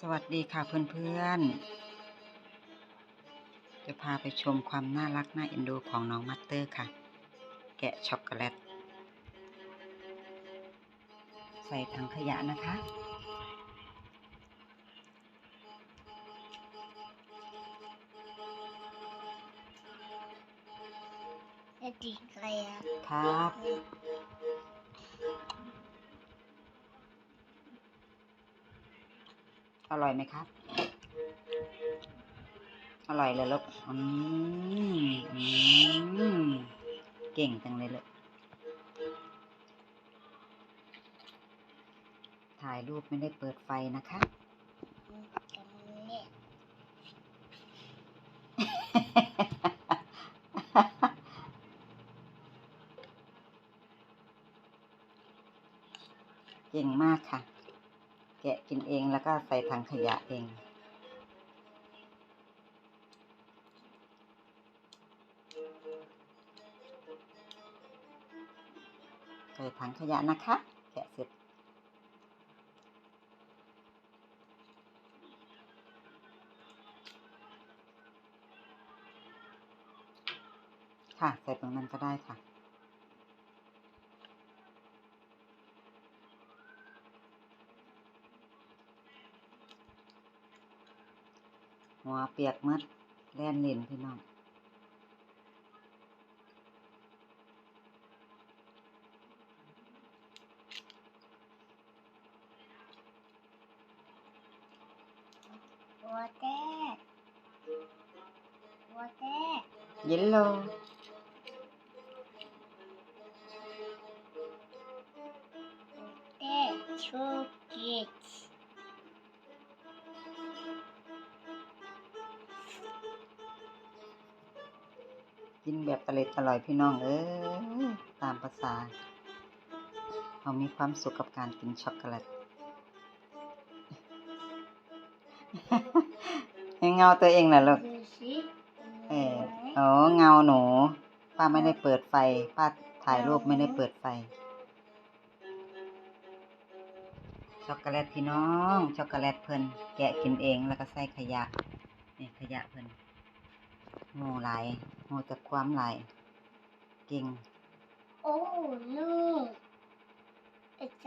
สวัสดีค่ะเพื่อนๆ จะพาไปชมความน่ารักน่าเอ็นดูของน้องมัตเตอร์ค่ะ แกะช็อกโกแลต ใส่ถังขยะนะคะจะจิกอะไรอะครับ ร่อยไหมครับ อร่อยเลยลูกอืมอืมเก่งจังเลยลูกถ่ายรูปไม่ได้เปิดไฟนะคะ ตรงนี้ เก่งมากค่ะ แกะ ก็ใส่ถังขยะเอง ใส่ถังขยะนะคะ แกะเสร็จค่ะ ใส่ตรงนั้นก็ได้ค่ะ หัวเปียกหมัดแล่นเล่นพี่น้องหัวแต้หัวแต้เยลโลแต้ชู กินแบบตะเล็ดอร่อยพี่น้องเอ้ยตามภาษาเขามีความสุขกับการกินช็อกโกแลตให้เงาตัวเองน่ะลูกดูสิเออโอ้เงาหนู ป้าไม่ได้เปิดไฟ ป้าถ่ายรูปไม่ได้เปิดไฟ ช็อกโกแลตพี่น้อง ช็อกโกแลตเพิ่น แกะกินเองแล้วก็ใส่ขยะ นี่ขยะเพิ่น โง่หลายโง่จากความหลายเก่งโอ้ลูกเอ็ดจ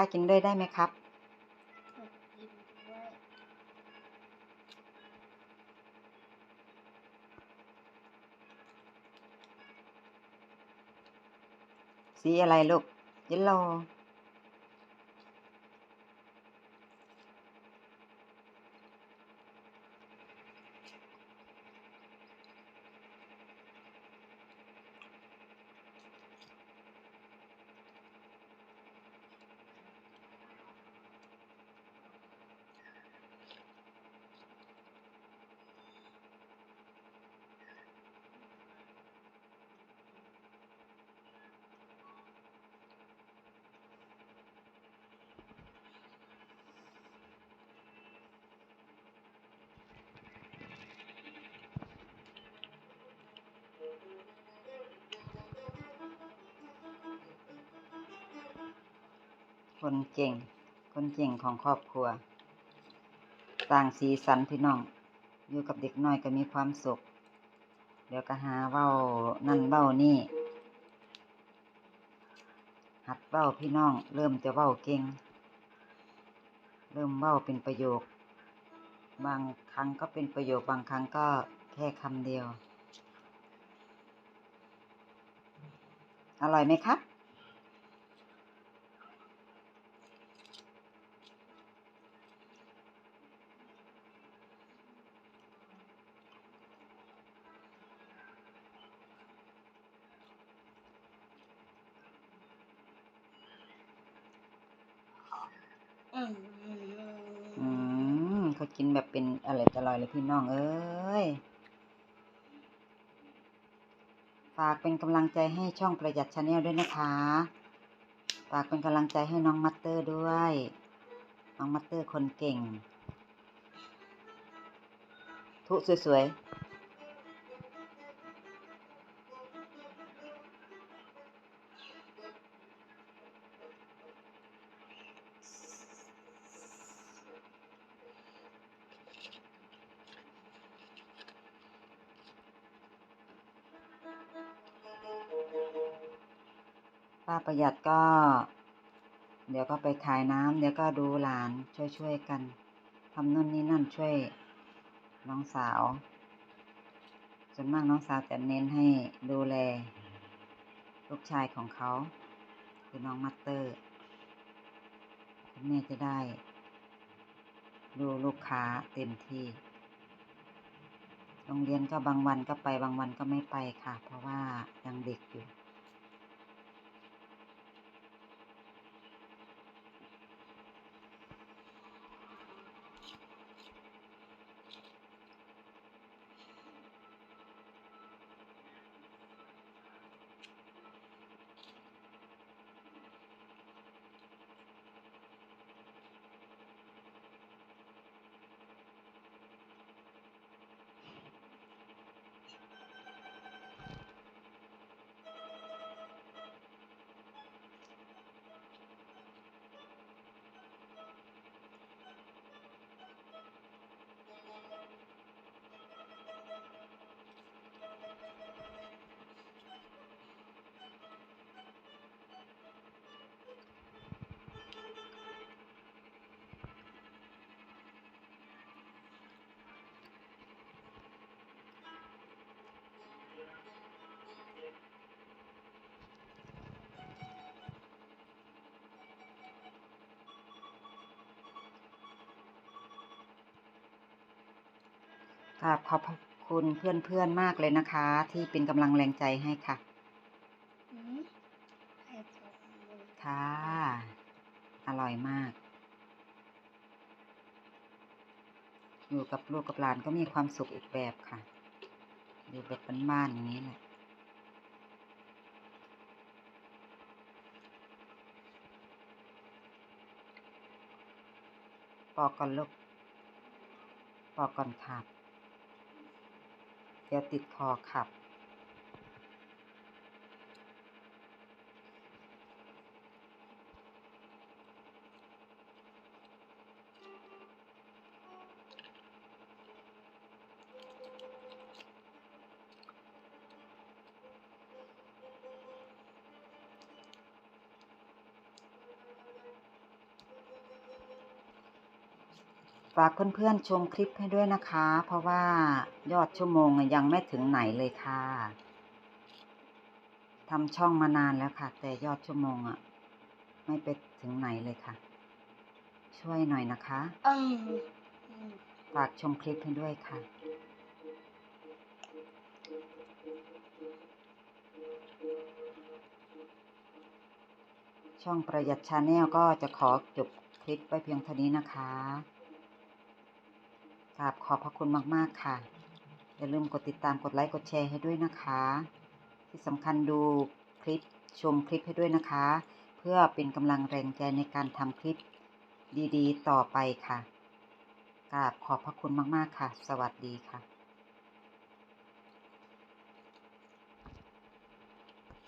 ป้ากินด้วยได้ไหมครับถูกกินด้วยสีอะไรลูกเยลโล คนเก่ง คนเก่งของครอบครัวสร้างสีสันพี่น้อง อยู่กับเด็กน้อยก็มีความสุข เดี๋ยวก็หาเว้านั่นเว้านี่ หัดเว้าพี่น้อง เริ่มจะเว้าเก่ง เริ่มเว้าเป็นประโยค บางครั้งก็เป็นประโยคบางครั้งก็แค่คำเดียว อร่อยไหมครับ กินแบบเป็นอร่อยอร่อยเลยพี่น้องเอ้ย ฝากเป็นกำลังใจให้ช่องประหยัดชาแนลด้วยนะคะ ฝากเป็นกำลังใจให้น้องมัตเตอร์ด้วย น้องมัตเตอร์คนเก่ง ทุสวยๆ ป้าประหยัดก็ เดี๋ยวก็ไปขายน้ำเดี๋ยวก็ดูหลานช่วยๆกันทำนู่นนี่นั่นช่วยน้องสาวส่วนมากน้องสาวจะเน้นให้ดูแล ลูกชายของเขา คือน้องมัตเตอร์คุณแม่จะได้ ดูลูกค้าเต็มที่ โรงเรียนก็บางวันก็ไปบางวันก็ไม่ไปค่ะ เพราะว่ายังเด็กอยู่ กราบขอบพระคุณเพื่อนๆมากเลยนะคะ ที่เป็นกำลังแรงใจให้ค่ะอืมให้ผมดูค่ะ อร่อยมาก อยู่กับลูกกับหลานก็มีความสุขอีกแบบค่ะ อยู่แบบบ้านๆอย่างนี้แหละปอกก่อนลูกปอกก่อนขับ เดี๋ยวติดคอขับ ฝากเพื่อนๆชมคลิปให้ด้วยนะคะ เพราะว่ายอดชั่วโมงยังไม่ถึงไหนเลยค่ะทำช่องมานานแล้วค่ะ แต่ยอดชั่วโมงอะไม่ไปถึงไหนเลยค่ะ ช่วยหน่อยนะคะฝากชมคลิปให้ด้วยค่ะช่องประหยัดชาแนลก็จะขอจบคลิปไว้เพียงเท่านี้นะคะ ขอบพระคุณมาก ๆ ค่ะ อย่าลืมกดติดตามกดไลค์กดแชร์ให้ด้วยนะคะ ที่สำคัญดูคลิปชมคลิปให้ด้วยนะคะ เพื่อเป็นกำลังแรงใจในการทำคลิปดีๆ ต่อไปค่ะกราบขอบพระคุณมาก ๆ ค่ะ สวัสดีค่ะ